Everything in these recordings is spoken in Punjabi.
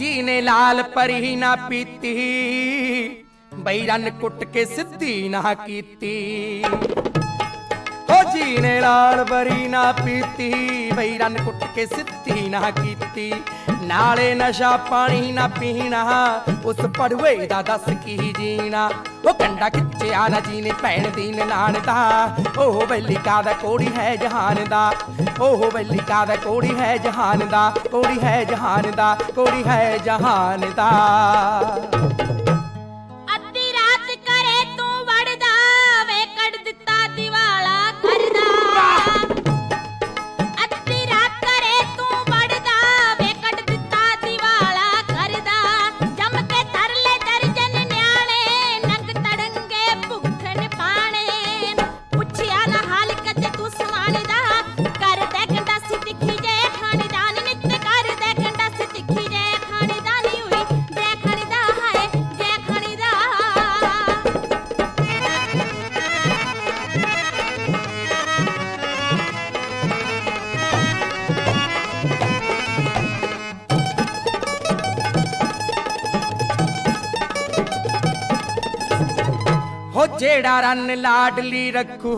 ਜੀ ਨੇ ਲਾਲ ਪਰੀ ਨਾ ਪੀਤੀ ਬਈ ਰਨ ਕੁੱਟ ਕੇ ਸਿੱਧੀ ਨਾ ਕੀਤੀ। ਜੀ ਨੇ ਲਾਲ ਪਰੀ ਨਾ ਪੀਤੀ, ਬਈ ਰਨ ਕੁੱਟ ਕੇ ਸਿੱਧੀ ਨਾ ਕੀਤੀ। ਨਾਲੇ ਨਸ਼ਾ ਪਾਣੀ ਨਾ ਪੀਣਾ, ਉਸ ਪੜਵੇ ਦਾ ਦੱਸ ਕੀ ਜੀਣਾ। ਉਹ ਕੰਡਾ ਖਿੱਚਿਆ ਨਾ ਜੀ ਨੇ ਭੈਣ ਦੀ ਨਾਨ ਦਾ। ਉਹ ਬੱਲਿਕਾ ਦਾ ਕੋੜੀ ਹੈ ਜਹਾਨ ਦਾ। ਉਹ ਬੱਲਿਕਾ ਦਾ ਕੋੜੀ ਹੈ ਜਹਾਨ ਦਾ, ਕੋੜੀ ਹੈ ਜਹਾਨ ਦਾ, ਕੋੜੀ ਹੈ ਜਹਾਨ ਦਾ। ਜਿਹੜਾ ਰਨ ਲਾਡਲੀ ਰੱਖੂ,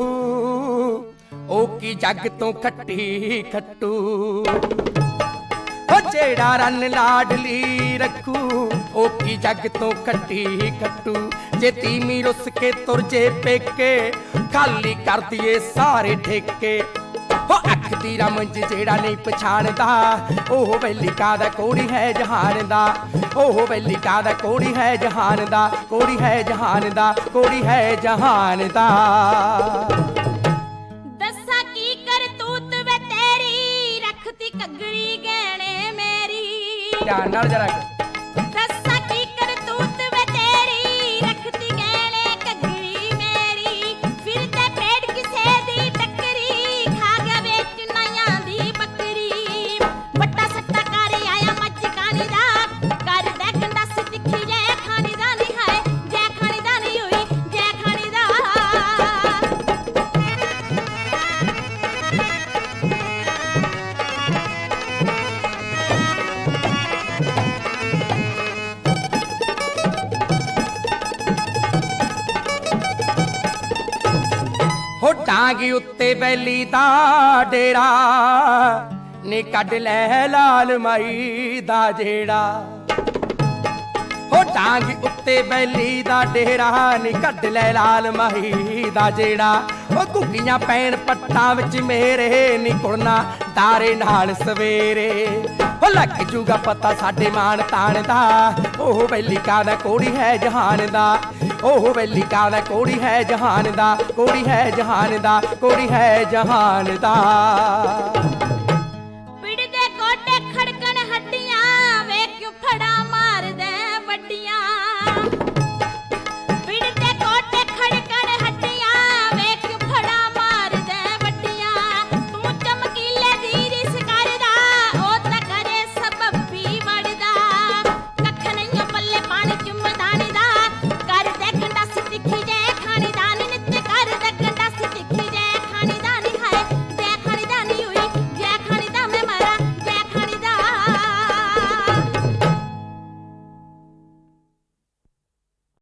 ਉਹ ਕੀ ਜੱਗ ਤੋਂ ਖੱਟੀ ਖੱਟੂ? ਹੋ ਜਿਹੜਾ ਰਨ ਲਾਡਲੀ ਰੱਖੂ, ਉਹ ਕੀ ਜੱਗ ਤੋਂ ਖੱਟੀ ਖੱਟੂ? ਜੇ ਤੀਮੀ ਰੁੱਸ ਕੇ ਤੁਰ ਜੇ ਪੇਕੇ, ਖਾਲੀ ਕਰ ਦਈਏ ਸਾਰੇ ਠੇਕੇ। ਹੋ ਅੱਖ ਦੀ ਰਮਜ ਜਿਹੜਾ ਨਹੀਂ ਪਛਾਣਦਾ ਉਹ ਵੈਲਿਕਾ ਦਾ ਕੋੜੀ ਹੈ ਜਹਾਨ ਦਾ ਉਹ ਵੈਲਿਕਾ ਦਾ ਕੋੜੀ ਹੈ ਜਹਾਨ ਦਾ ਕੋੜੀ ਹੈ ਜਹਾਨ ਦਾ ਕੋੜੀ ਹੈ ਜਹਾਨ ਦਾ। ਦੱਸਾਂ ਕੀ ਕਰਤੂਤ ਵੇ ਤੇਰੀ ਰੱਖਤੀ ਕੱਗੜੀ ਗਹਿਣੇ ਮੇਰੀ। ਧਿਆਨ ਨਾਲ ਜਰਾ ਹੋ ਟਾਂਗੀ ਉੱਤੇ ਬੈਲੀ ਦਾ ਡੇਰਾ। ਨੇ ਕੱਢ ਲੈ ਲਾਲ ਮਾਈ ਦਾ ਜਿਹੜਾ ਹੋ ਟਾਂਗੀ ਉੱਤੇ ਬੈਲੀ ਦਾ ਡੇਰਾ, ਨੀ ਕੱਢ ਲੈ ਲਾਲ ਮਾਈ ਦਾ ਜਿਹੜਾ ਉਹ ਘੁੱਗੀਆਂ ਪੈਣ ਪੱਟਾਂ ਵਿੱਚ ਮੇਰੇ ਨੀ ਕੁੜਨਾ ਦਾਰੇ ਨਾਲ ਸਵੇਰੇ। ਹੋ ਲੱਗ ਜੂਗਾ ਪਤਾ ਸਾਡੇ ਮਾਨ ਤਾਣ ਦਾ। ਉਹ ਬੈਲੀ ਦਾ ਕੋੜੀ ਹੈ ਜਹਾਨ ਦਾ। ਉਹ ਬੈਲੀ ਦਾ ਕੋੜੀ ਹੈ ਜਹਾਨ ਦਾ। ਕੋੜੀ ਹੈ ਜਹਾਨ ਦਾ। ਕੋੜੀ ਹੈ ਜਹਾਨ ਦਾ।